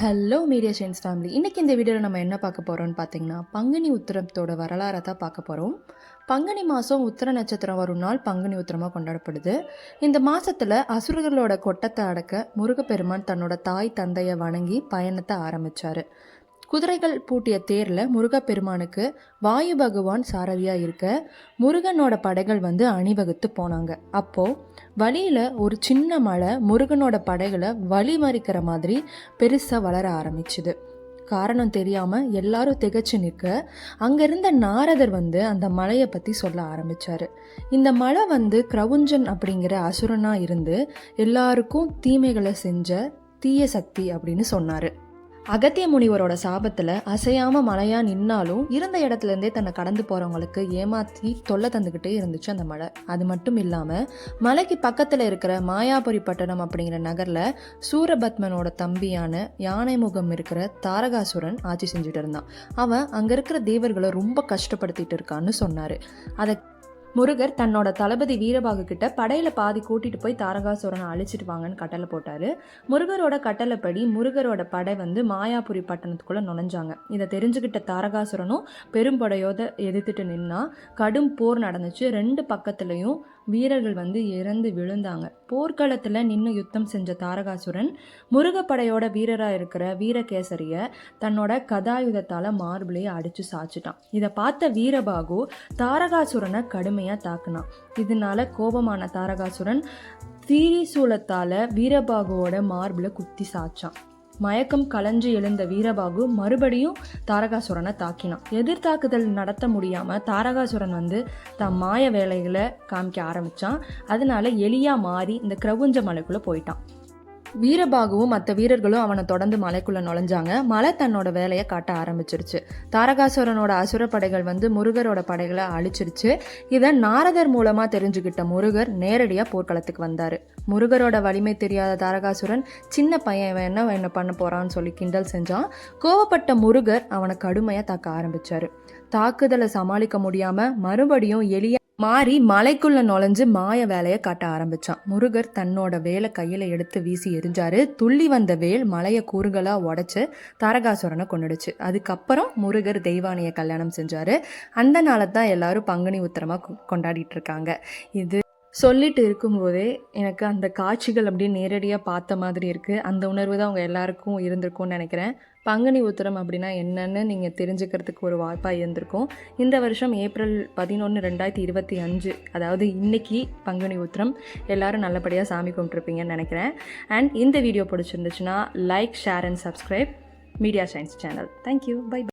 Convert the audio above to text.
Hello media science family இன்றைக்கி இந்த வீடியோவில் நம்ம என்ன பார்க்க போகிறோம்னு பார்த்தீங்கன்னா பங்குனி உத்திரத்தோட வரலாறை தான் பார்க்க போகிறோம் பங்குனி மாதம் உத்திர நட்சத்திரம் வரும் நாள் பங்குனி உத்திரமாக கொண்டாடப்படுது. இந்த மாதத்தில் அசுரர்களோட கொட்டத்தை அடக்க முருகப்பெருமான் தன்னோட தாய் தந்தையை வணங்கி பயணத்தை ஆரம்பித்தார் குதிரைகள் பூட்டிய தேரில் முருகப்பெருமானுக்கு வாயு பகவான் சாரதியாக இருக்க முருகனோட படைகள் வந்து அணிவகுத்து போனாங்க. அப்போது வழியில் ஒரு சின்ன மலை முருகனோட படைகளை வழி மறிக்கிற மாதிரி பெருசாக வளர ஆரம்பிச்சுது. காரணம் தெரியாமல் எல்லாரும் திகச்சு நிற்க அங்கே இருந்த நாரதர் வந்து அந்த மலையை பற்றி சொல்ல ஆரம்பித்தார் இந்த மலை வந்து கிரவுஞ்சன் அப்படிங்கிற அசுரனாக இருந்து எல்லாருக்கும் தீமைகளை செஞ்ச தீய சக்தி அப்படின்னு சொன்னார். அகத்திய முனிவரோட சாபத்தில் அசையாமல் மழையா நின்னாலும் இருந்த இடத்துல இருந்தே தன்னை கடந்து போகிறவங்களுக்கு ஏமாற்றி தொல்லை தந்துக்கிட்டே இருந்துச்சு அந்த மலை. அது மட்டும் இல்லாமல் மலைக்கு பக்கத்தில் இருக்கிற மாயாபுரி பட்டணம் அப்படிங்கிற நகரில் சூரபத்மனோட தம்பியான யானை முகம் இருக்கிற தாரகாசுரன் ஆட்சி செஞ்சுட்டு இருந்தான். அவன் அங்கே இருக்கிற தேவர்களை ரொம்ப கஷ்டப்படுத்திட்டு இருக்கான்னு சொன்னார். அதை முருகர் தன்னோட தளபதி வீரபாகு கிட்ட படையில பாதி கூட்டிட்டு போய் தாரகாசுரனை அழிச்சிட்டு வாங்கன்னு கட்டளை போட்டாரு. முருகரோட கட்டளைப்படி முருகரோட படை வந்து மாயாபுரி பட்டணத்துக்குள்ள நுழைஞ்சாங்க. இதை தெரிஞ்சுக்கிட்ட தாரகாசுரனும் பெரும்படையோட எதிர்த்துட்டு நின்னா கடும் போர் நடந்துச்சு. ரெண்டு பக்கத்துலயும் வீரர்கள் வந்து இறந்து விழுந்தாங்க. போர்க்களத்தில் நின்று யுத்தம் செஞ்ச தாரகாசுரன் முருகப்படையோட வீரராக இருக்கிற வீரகேசரிய தன்னோட கதாயுதத்தால் மார்பிளையே அடித்து சாச்சிட்டான் இதை பார்த்த வீரபாகு தாரகாசுரனை கடுமையாக தாக்குனான். இதனால கோபமான தாரகாசுரன் தீரிசூலத்தால் வீரபாகுவோட மார்பில் குத்தி சாச்சான். மயக்கம் கலைஞ்சு எழுந்த வீரபாகு மறுபடியும் தாரகாசுரனை தாக்கினான். எதிர்த்தாக்குதல் நடத்த முடியாமல் தாரகாசுரன் வந்து தன் மாய வேலைகளை காமிக்க ஆரம்பித்தான் அதனால எலியாக மாறி இந்த கிரவுஞ்ச மலைக்குள்ளே போயிட்டான். வீரபாகுவும் மற்ற வீரர்களும் அவனை தொடர்ந்து மலைக்குள்ள நுழைஞ்சாங்க. மலை தன்னோட வேலையை காட்ட ஆரம்பிச்சிருச்சு. தாரகாசுரனோட அசுர படைகள் வந்து முருகரோட படைகளை அழிச்சிருச்சு. இதை நாரதர் மூலமா தெரிஞ்சுக்கிட்ட முருகர் நேரடியா போர்க்களத்துக்கு வந்தாரு. முருகரோட வலிமை தெரியாத தாரகாசுரன் சின்ன பையன் என்ன என்ன பண்ண போறான்னு சொல்லி கிண்டல் செஞ்சான். கோவப்பட்ட முருகர் அவனை கடுமையா தாக்க ஆரம்பிச்சாரு. தாக்குதலை சமாளிக்க முடியாம மறுபடியும் எளிய மாறி மலைக்குள்ள நுழைஞ்சு மாய வேலையை காட்ட ஆரம்பிச்சான். முருகர் தன்னோட வேலை கையில எடுத்து வீசி எரிஞ்சாரு. துள்ளி வந்த வேல் மலையை கூறுகளா உடைச்சு தாரகாசுரனை கொண்டுடுச்சு அதுக்கப்புறம் முருகர் தெய்வானையை கல்யாணம் செஞ்சாரு. அந்த நாளை தான் எல்லாரும் பங்குனி உத்தரமா கொண்டாடிட்டு இருக்காங்க. இது சொல்லிட்டு இருக்கும்போதே எனக்கு அந்த காட்சிகள் அப்படியே நேரடியாக பார்த்த மாதிரி இருக்குது அந்த உணர்வு தான் அவங்க எல்லாருக்கும் இருந்திருக்கும்னு நினைக்கிறேன். பங்குனி உத்திரம் அப்படின்னா என்னென்னு நீங்கள் தெரிஞ்சுக்கிறதுக்கு ஒரு வாய்ப்பாக இருந்திருக்கும். இந்த வருஷம் ஏப்ரல் பதினொன்று ரெண்டாயிரத்தி இருபத்தி அஞ்சு அதாவது இன்னைக்கு பங்குனி உத்திரம். எல்லாரும் நல்லபடியாக சாமி கும்பிட்ருப்பீங்கன்னு நினைக்கிறேன். அண்ட் இந்த வீடியோ பிடிச்சிருந்துச்சுன்னா like share and subscribe media science channel thank you bye